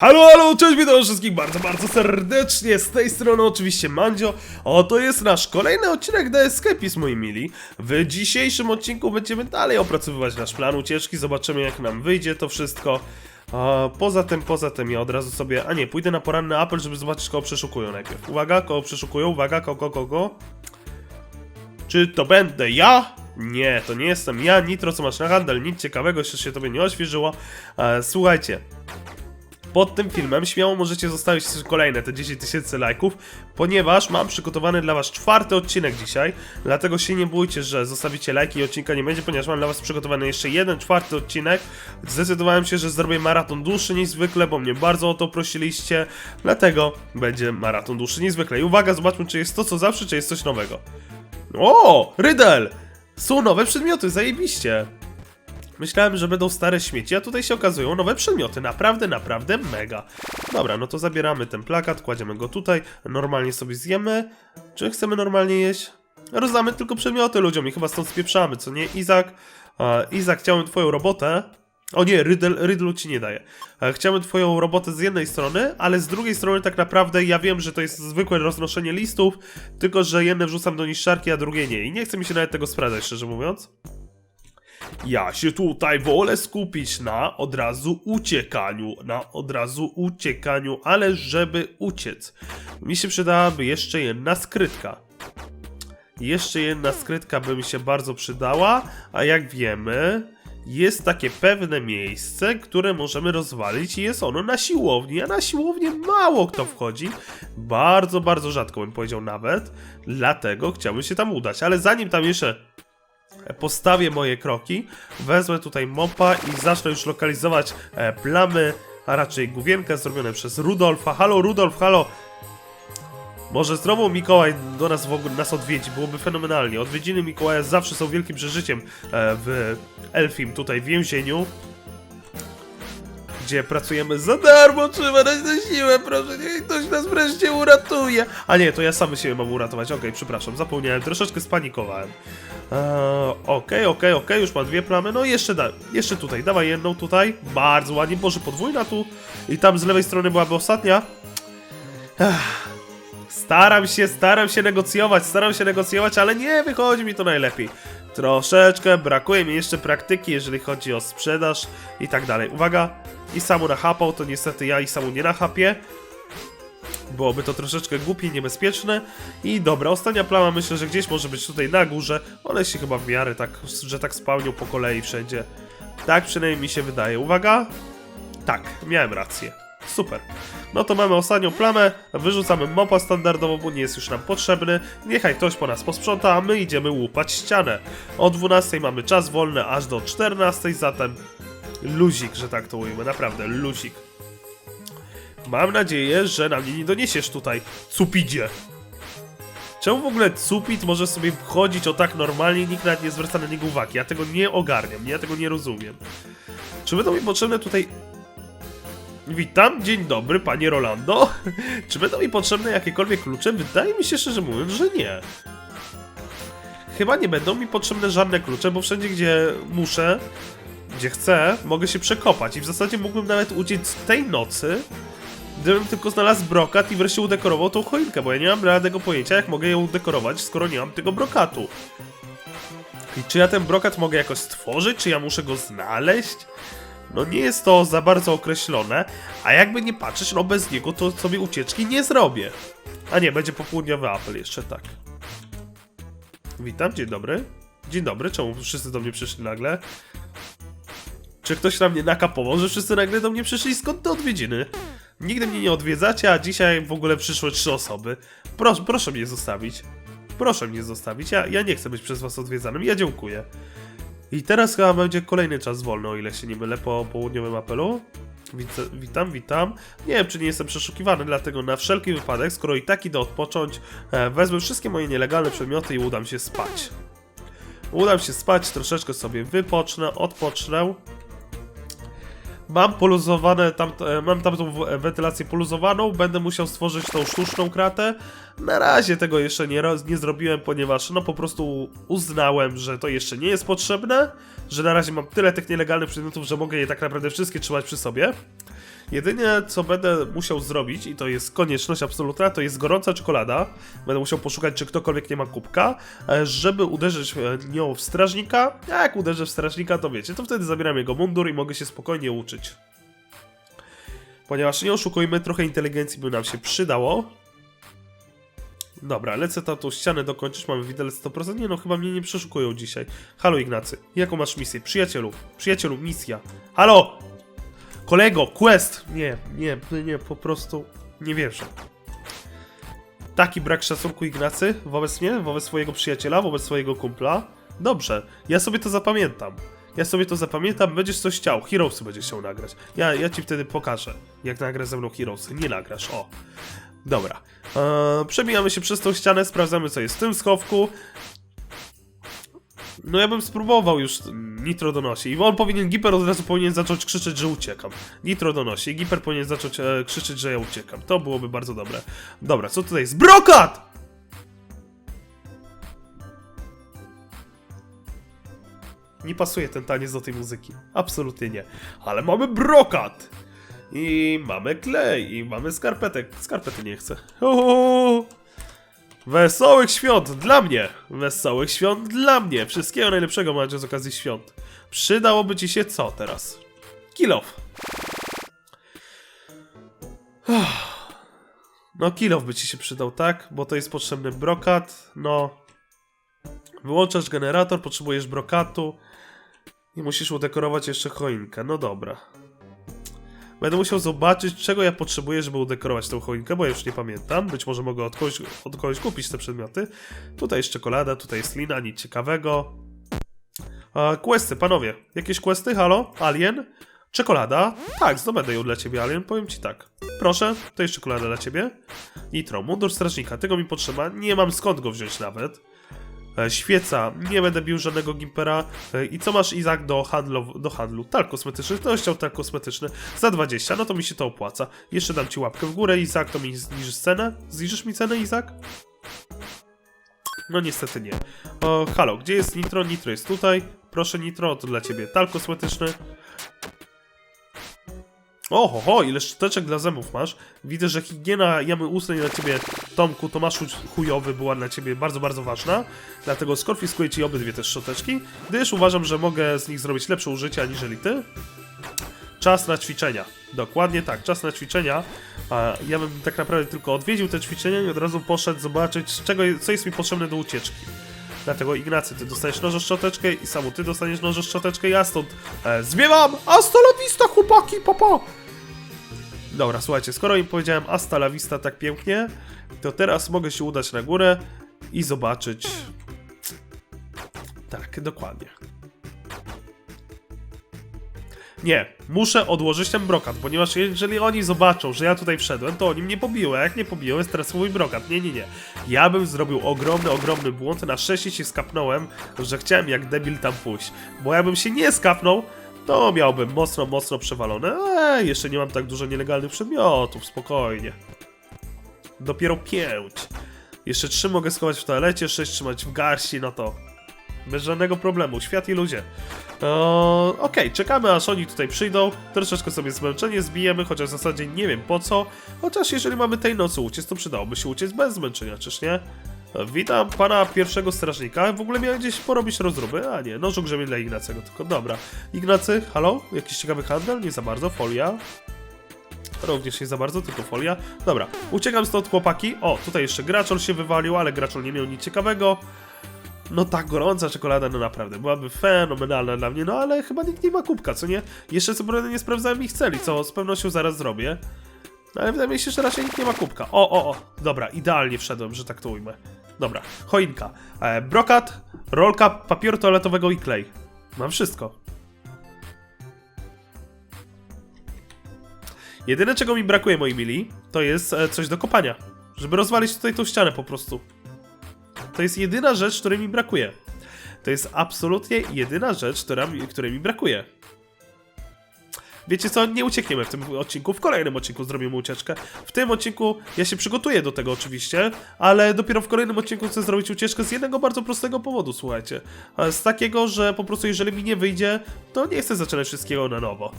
Halo, halo, cześć, witam wszystkich bardzo, bardzo serdecznie, z tej strony oczywiście Mandzio, oto jest nasz kolejny odcinek The Escape, moi mili. W dzisiejszym odcinku będziemy dalej opracowywać nasz plan ucieczki, zobaczymy jak nam wyjdzie to wszystko. A, poza tym, poza tym ja od razu sobie, a nie, pójdę na poranny apel, żeby zobaczyć kogo przeszukują najpierw. Uwaga, kogo przeszukują, uwaga, kogo, kogo? Czy to będę ja? Nie, to nie jestem ja, Nitro, co masz na handel, nic ciekawego, jeszcze się tobie nie oświeżyło. E, słuchajcie, pod tym filmem śmiało możecie zostawić kolejne te 10 tysięcy lajków, ponieważ mam przygotowany dla was czwarty odcinek dzisiaj, dlatego się nie bójcie, że zostawicie lajki i odcinka nie będzie, ponieważ mam dla was przygotowany jeszcze jeden czwarty odcinek. Zdecydowałem się, że zrobię maraton dłuższy niż zwykle, bo mnie bardzo o to prosiliście, dlatego będzie maraton dłuższy niż zwykle. I uwaga, zobaczmy czy jest to co zawsze, czy jest coś nowego. O, Rydel! Są nowe przedmioty, zajebiście! Myślałem, że będą stare śmieci, a tutaj się okazują nowe przedmioty. Naprawdę, naprawdę mega. Dobra, no to zabieramy ten plakat, kładziemy go tutaj, normalnie sobie zjemy. Czy chcemy normalnie jeść? Rozdamy tylko przedmioty ludziom i chyba stąd spieprzamy, co nie? Izak, e, Izak, chciałem twoją robotę. O nie, Rydel, Rydlu ci nie daje. Chciałem twoją robotę z jednej strony, ale z drugiej strony tak naprawdę ja wiem, że to jest zwykłe roznoszenie listów, tylko że jedne wrzucam do niszczarki, a drugie nie. I nie chce mi się nawet tego sprawdzać, szczerze mówiąc. Ja się tutaj wolę skupić na od razu uciekaniu, na od razu uciekaniu, ale żeby uciec, mi się przydałaby jeszcze jedna skrytka. Jeszcze jedna skrytka by mi się bardzo przydała, a jak wiemy, jest takie pewne miejsce, które możemy rozwalić i jest ono na siłowni, a na siłownię mało kto wchodzi. Bardzo, bardzo rzadko bym powiedział nawet, dlatego chciałbym się tam udać, ale zanim tam jeszcze postawię moje kroki, wezmę tutaj mopa i zacznę już lokalizować e, plamy, a raczej główienkę zrobione przez Rudolfa. Halo Rudolf, halo! Może znowu Mikołaj do nas w ogóle nas odwiedzi, byłoby fenomenalnie. Odwiedziny Mikołaja zawsze są wielkim przeżyciem e, w Elfim tutaj więzieniu. Gdzie pracujemy za darmo, trzeba dać na siłę, proszę, niech ktoś nas wreszcie uratuje. A nie, to ja sam siebie mam uratować, okej, przepraszam, zapomniałem, troszeczkę spanikowałem. Eee, Okej, okej, okej, już ma dwie plamy. No jeszcze da, jeszcze tutaj, dawaj jedną tutaj. Bardzo ładnie, Boże, podwójna tu. I tam z lewej strony byłaby ostatnia. Ech. Staram się, staram się negocjować, staram się negocjować, ale nie wychodzi mi to najlepiej. Troszeczkę brakuje mi jeszcze praktyki, jeżeli chodzi o sprzedaż i tak dalej. Uwaga, i samu nachapał, to niestety ja i samu nie nachapię. Byłoby to troszeczkę głupie niebezpieczne. I dobra, ostatnia plama myślę, że gdzieś może być tutaj na górze. One się chyba w miarę tak, że tak spełnią po kolei wszędzie. Tak przynajmniej mi się wydaje. Uwaga. Tak, miałem rację. Super. No to mamy ostatnią plamę, wyrzucamy mopa standardowo, bo nie jest już nam potrzebny. Niechaj ktoś po nas posprząta, a my idziemy łupać ścianę. O 12 mamy czas wolny aż do 14, zatem luzik, że tak to ujmę, naprawdę luzik. Mam nadzieję, że na mnie nie doniesiesz tutaj, cupidzie. Czemu w ogóle cupid może sobie chodzić o tak normalnie nikt nawet nie zwraca na niego uwagi? Ja tego nie ogarniam, ja tego nie rozumiem. Czy będą mi potrzebne tutaj... Witam, dzień dobry, panie Rolando. Czy będą mi potrzebne jakiekolwiek klucze? Wydaje mi się szczerze mówiąc, że nie. Chyba nie będą mi potrzebne żadne klucze, bo wszędzie gdzie muszę, gdzie chcę, mogę się przekopać i w zasadzie mógłbym nawet uciec tej nocy, gdybym tylko znalazł brokat i wreszcie udekorował tą choinkę, bo ja nie mam żadnego pojęcia, jak mogę ją udekorować, skoro nie mam tego brokatu. I czy ja ten brokat mogę jakoś stworzyć, czy ja muszę go znaleźć? No nie jest to za bardzo określone, a jakby nie patrzeć, no bez niego to sobie ucieczki nie zrobię. A nie, będzie popołudniowy apel jeszcze, tak. Witam, dzień dobry. Dzień dobry, czemu wszyscy do mnie przyszli nagle? Czy ktoś na mnie nakapował, że wszyscy nagle do mnie przyszli? Skąd te odwiedziny? Nigdy mnie nie odwiedzacie, a dzisiaj w ogóle przyszły trzy osoby. Proszę, proszę mnie zostawić. Proszę mnie zostawić. Ja, ja nie chcę być przez was odwiedzanym. Ja dziękuję. I teraz chyba będzie kolejny czas wolny, o ile się nie mylę, po południowym apelu. Widzę, witam, witam. Nie wiem, czy nie jestem przeszukiwany, dlatego na wszelki wypadek, skoro i tak idę odpocząć, e, wezmę wszystkie moje nielegalne przedmioty i udam się spać. Udam się spać, troszeczkę sobie wypocznę, odpocznę. Mam poluzowane, tam, e, mam tamtą w- wentylację poluzowaną, będę musiał stworzyć tą sztuczną kratę. Na razie tego jeszcze nie, nie zrobiłem, ponieważ no po prostu uznałem, że to jeszcze nie jest potrzebne, że na razie mam tyle tych nielegalnych przedmiotów, że mogę je tak naprawdę wszystkie trzymać przy sobie. Jedynie co będę musiał zrobić, i to jest konieczność absolutna, to jest gorąca czekolada. Będę musiał poszukać, czy ktokolwiek nie ma kubka, e, żeby uderzyć e, nią w strażnika. A jak uderzę w strażnika, to wiecie, to wtedy zabieram jego mundur i mogę się spokojnie uczyć. Ponieważ nie oszukujmy, trochę inteligencji by nam się przydało. Dobra, lecę tam tą ścianę dokończyć, mamy widelec 100%. Nie no, chyba mnie nie przeszukują dzisiaj. Halo Ignacy, jaką masz misję? Przyjacielu, przyjacielu, misja. Halo! Kolego, quest! Nie, nie, nie, po prostu nie wierzę. Taki brak szacunku Ignacy wobec mnie, wobec swojego przyjaciela, wobec swojego kumpla. Dobrze, ja sobie to zapamiętam. Ja sobie to zapamiętam, będziesz coś chciał, Heroesy będziesz chciał nagrać. Ja, ja ci wtedy pokażę, jak nagrasz ze mną Heroesy. Nie nagrasz, o. Dobra. Eee, przebijamy się przez tą ścianę, sprawdzamy co jest w tym schowku. No ja bym spróbował już Nitro donosi. I on powinien, Giper od razu powinien zacząć krzyczeć, że uciekam. Nitro donosi. Giper powinien zacząć e, krzyczeć, że ja uciekam. To byłoby bardzo dobre. Dobra, co tutaj jest? Brokat! Nie pasuje ten taniec do tej muzyki. Absolutnie nie. Ale mamy brokat! I mamy klej, i mamy skarpetek. Skarpety nie chcę. O! Wesołych świąt dla mnie! Wesołych świąt dla mnie! Wszystkiego najlepszego macie z okazji świąt. Przydałoby ci się co teraz? Kilof. No kilof by ci się przydał, tak? Bo to jest potrzebny brokat. No. Wyłączasz generator, potrzebujesz brokatu. I musisz udekorować jeszcze choinkę. No dobra. Będę musiał zobaczyć, czego ja potrzebuję, żeby udekorować tę choinkę, bo ja już nie pamiętam. Być może mogę od kogoś, od kogoś kupić te przedmioty. Tutaj jest czekolada, tutaj jest lina, nic ciekawego. A, questy, panowie. Jakieś questy? Halo? Alien? Czekolada? Tak, zdobędę ją dla ciebie, Alien. Powiem ci tak. Proszę, to jest czekolada dla ciebie. Nitro, mundur strażnika. Tego mi potrzeba. Nie mam skąd go wziąć nawet. E, Świeca, nie będę bił żadnego gimpera. E, I co masz Izak do, handlu, do handlu? Tak kosmetyczny, to chciał tak kosmetyczny. Za 20, no to mi się to opłaca. Jeszcze dam ci łapkę w górę, Izak, to mi zniżysz cenę? Zniżysz mi cenę, Izak? No niestety nie. O, halo, gdzie jest Nitro? Nitro jest tutaj. Proszę Nitro, to dla ciebie tal kosmetyczny. Oho, ho, ile szczoteczek dla zębów masz. Widzę, że higiena jamy ustnej dla ciebie, Tomku, Tomaszu chujowy była dla ciebie bardzo, bardzo ważna. Dlatego skonfiskuję ci obydwie te szczoteczki, gdyż uważam, że mogę z nich zrobić lepsze użycie aniżeli ty. Czas na ćwiczenia. Dokładnie tak, czas na ćwiczenia. Ja bym tak naprawdę tylko odwiedził te ćwiczenia i od razu poszedł zobaczyć, czego, co jest mi potrzebne do ucieczki. Dlatego Ignacy, ty dostaniesz nożę szczoteczkę i samu ty dostaniesz nożę szczoteczkę, ja stąd e, zbiewam! Hasta la vista, chłopaki, papa! Dobra, słuchajcie, skoro im powiedziałem hasta la vista tak pięknie, to teraz mogę się udać na górę i zobaczyć... Tak, dokładnie. Nie, muszę odłożyć ten brokat, ponieważ jeżeli oni zobaczą, że ja tutaj wszedłem, to oni mnie pobiją, a jak nie pobiją, jest teraz mój brokat. Nie, nie, nie. Ja bym zrobił ogromny, ogromny błąd, na szczęście się skapnąłem, że chciałem jak debil tam pójść. Bo jakbym się nie skapnął, to miałbym mocno, mocno przewalone. Eee, jeszcze nie mam tak dużo nielegalnych przedmiotów, spokojnie. Dopiero pięć. Jeszcze trzy mogę schować w toalecie, sześć trzymać w garści, no to bez żadnego problemu, świat i ludzie. Eee, Okej, czekamy aż oni tutaj przyjdą, troszeczkę sobie zmęczenie zbijemy, chociaż w zasadzie nie wiem po co. Chociaż jeżeli mamy tej nocy uciec, to przydałoby się uciec bez zmęczenia, czyż nie? Witam pana pierwszego strażnika. W ogóle miałem gdzieś porobić rozróby? A nie, nożu grzebie dla Ignacego, tylko dobra. Ignacy, halo? Jakiś ciekawy handel? Nie za bardzo, folia. Również nie za bardzo, tylko folia. Dobra, uciekam stąd chłopaki. O, tutaj jeszcze graczol się wywalił, ale graczol nie miał nic ciekawego. No tak, gorąca czekolada, no naprawdę, byłaby fenomenalna dla mnie, no ale chyba nikt nie ma kubka, co nie? Jeszcze co prawda nie sprawdzałem ich celi, co z pewnością zaraz zrobię. No ale wydaje mi się, że raczej nikt nie ma kubka. O, o, o, dobra, idealnie wszedłem, że tak to ujmę. Dobra, choinka, e, brokat, rolka papieru toaletowego i klej. Mam wszystko. Jedyne czego mi brakuje, moi mili, to jest e, coś do kopania. Żeby rozwalić tutaj tą ścianę po prostu. To jest jedyna rzecz, której mi brakuje. To jest absolutnie jedyna rzecz, która, której mi brakuje. Wiecie co, nie uciekniemy w tym odcinku, w kolejnym odcinku zrobimy ucieczkę. W tym odcinku ja się przygotuję do tego oczywiście, ale dopiero w kolejnym odcinku chcę zrobić ucieczkę z jednego bardzo prostego powodu, słuchajcie. Z takiego, że po prostu jeżeli mi nie wyjdzie, to nie chcę zaczynać wszystkiego na nowo.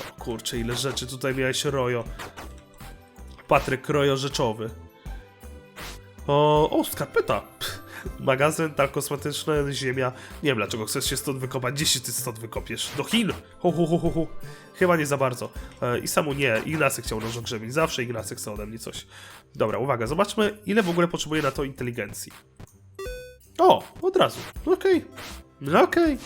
O kurczę, ile rzeczy tutaj miałeś, Rojo. Patryk Rojo rzeczowy. O, o skarpeta. Magazyn, tak kosmetyczny, ziemia. Nie wiem dlaczego chcesz się stąd wykopać. Gdzie się ty stąd wykopiesz? Do Chin? Hu, hu, hu, hu, hu. Chyba nie za bardzo. E, I samu nie. Ignacy chciał nożogrzebień. Zawsze Ignacy chce ode mnie coś. Dobra, uwaga. Zobaczmy, ile w ogóle potrzebuje na to inteligencji. O, od razu. Okej. No Okej.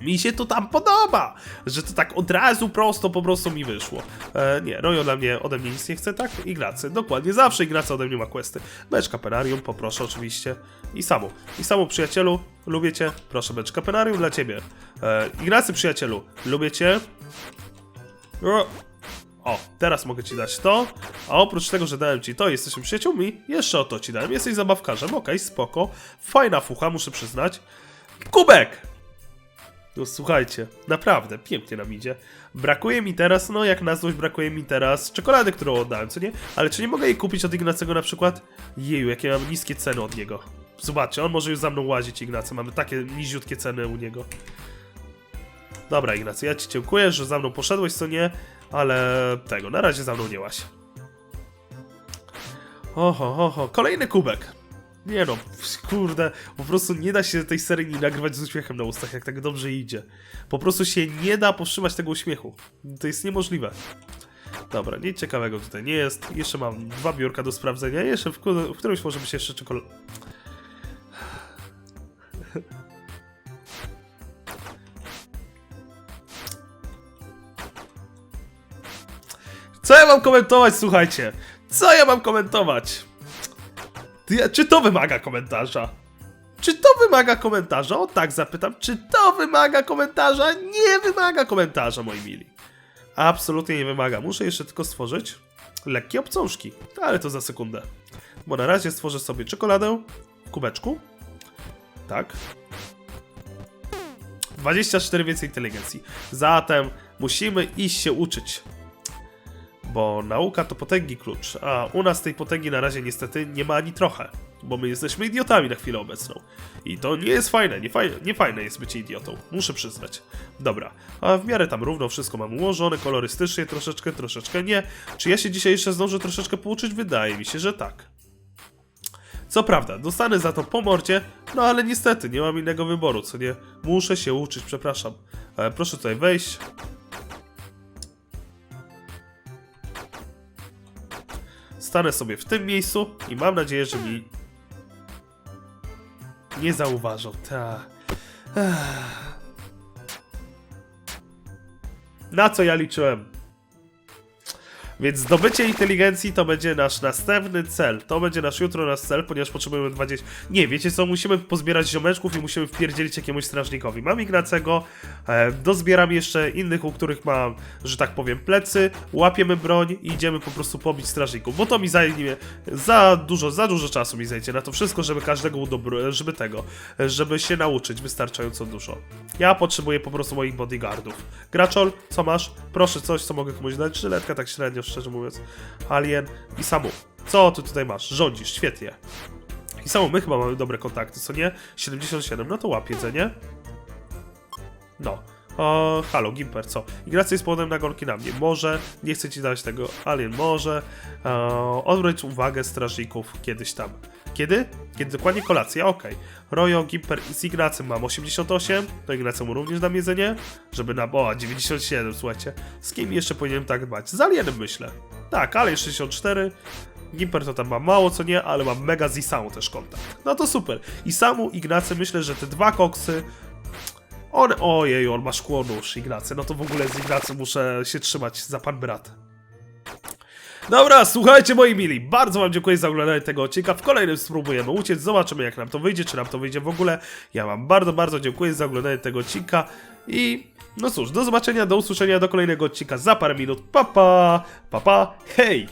Mi się to tam podoba, że to tak od razu prosto po prostu mi wyszło. E, nie, Rojo dla mnie ode mnie nic nie chce, tak? Ignacy, dokładnie, zawsze Ignacy ode mnie ma questy. Beczka Penarium, poproszę oczywiście. I Samu, i Samu przyjacielu, lubię cię, proszę Beczka Penarium dla ciebie. E, przyjacielu, lubię cię. O, o, teraz mogę ci dać to, a oprócz tego, że dałem ci to, jesteśmy przyjaciółmi, jeszcze o to ci dałem, jesteś zabawkarzem, okej, spoko. Fajna fucha, muszę przyznać. Kubek! No słuchajcie, naprawdę, pięknie nam idzie. Brakuje mi teraz, no jak na złość brakuje mi teraz czekolady, którą oddałem, co nie? Ale czy nie mogę jej kupić od Ignacego na przykład? Jeju, jakie mam niskie ceny od niego. Zobaczcie, on może już za mną łazić, Ignacy, mamy takie niziutkie ceny u niego. Dobra, Ignacy, ja ci dziękuję, że za mną poszedłeś, co nie? Ale tego, na razie za mną nie łaś. Oho, oho, kolejny kubek. Nie no, kurde, po prostu nie da się tej serii nagrywać z uśmiechem na ustach, jak tak dobrze idzie. Po prostu się nie da powstrzymać tego uśmiechu. To jest niemożliwe. Dobra, nic ciekawego tutaj nie jest. Jeszcze mam dwa biurka do sprawdzenia. Jeszcze w, w którymś może być jeszcze czekolada. Co ja mam komentować, słuchajcie? Co ja mam komentować? Czy to wymaga komentarza? Czy to wymaga komentarza? O tak zapytam. Czy to wymaga komentarza? Nie wymaga komentarza, moi mili. Absolutnie nie wymaga. Muszę jeszcze tylko stworzyć lekkie obcążki. Ale to za sekundę. Bo na razie stworzę sobie czekoladę w kubeczku. Tak. 24 więcej inteligencji. Zatem musimy iść się uczyć bo nauka to potęgi klucz, a u nas tej potęgi na razie niestety nie ma ani trochę, bo my jesteśmy idiotami na chwilę obecną. I to nie jest fajne, nie fajne, nie fajne jest bycie idiotą, muszę przyznać. Dobra, a w miarę tam równo wszystko mam ułożone, kolorystycznie troszeczkę, troszeczkę nie. Czy ja się dzisiaj jeszcze zdążę troszeczkę pouczyć? Wydaje mi się, że tak. Co prawda, dostanę za to po mordzie, no ale niestety, nie mam innego wyboru, co nie? Muszę się uczyć, przepraszam. E, proszę tutaj wejść. Stanę sobie w tym miejscu i mam nadzieję, że mi nie zauważą. Ta. Na co ja liczyłem? Więc zdobycie inteligencji to będzie nasz następny cel. To będzie nasz jutro nasz cel, ponieważ potrzebujemy 20. Nie, wiecie co? Musimy pozbierać ziomeczków i musimy wpierdzielić jakiemuś strażnikowi. Mam Ignacego, e, dozbieram jeszcze innych, u których mam, że tak powiem, plecy, łapiemy broń i idziemy po prostu pobić strażników. Bo to mi zajmie za dużo, za dużo czasu mi zajdzie na to wszystko, żeby każdego udobro, żeby tego, żeby się nauczyć wystarczająco dużo. Ja potrzebuję po prostu moich bodyguardów. Graczol, co masz? Proszę coś, co mogę komuś dać. Żyletka tak średnio, szczerze mówiąc. Alien i Samu. Co ty tutaj masz? Rządzisz, świetnie. I Samu, my chyba mamy dobre kontakty, co nie? 77, no to łap jedzenie. No. O, halo, Gimper, co? Ignacy jest powodem na golki na mnie. Może, nie chcę ci dać tego, Alien może. E, odwróć uwagę strażników kiedyś tam. Kiedy? Kiedy dokładnie kolacja, okej. Rojo, Gimper i z Ignacym mam 88, to Ignacemu również dam jedzenie, żeby na... O, 97, słuchajcie. Z kim jeszcze powinienem tak dbać? Z Alienem myślę. Tak, ale 64. Gimper to tam ma mało, co nie, ale mam mega z Isamu też kontakt. No to super. Isamu, Ignacy, myślę, że te dwa koksy on, ojej, on ma szkło nóż, Ignacy. No to w ogóle z Ignacy muszę się trzymać za pan brat. Dobra, słuchajcie moi mili, bardzo wam dziękuję za oglądanie tego odcinka. W kolejnym spróbujemy uciec, zobaczymy jak nam to wyjdzie, czy nam to wyjdzie w ogóle. Ja wam bardzo, bardzo dziękuję za oglądanie tego odcinka i no cóż, do zobaczenia, do usłyszenia, do kolejnego odcinka za parę minut. Pa pa, pa pa, hej!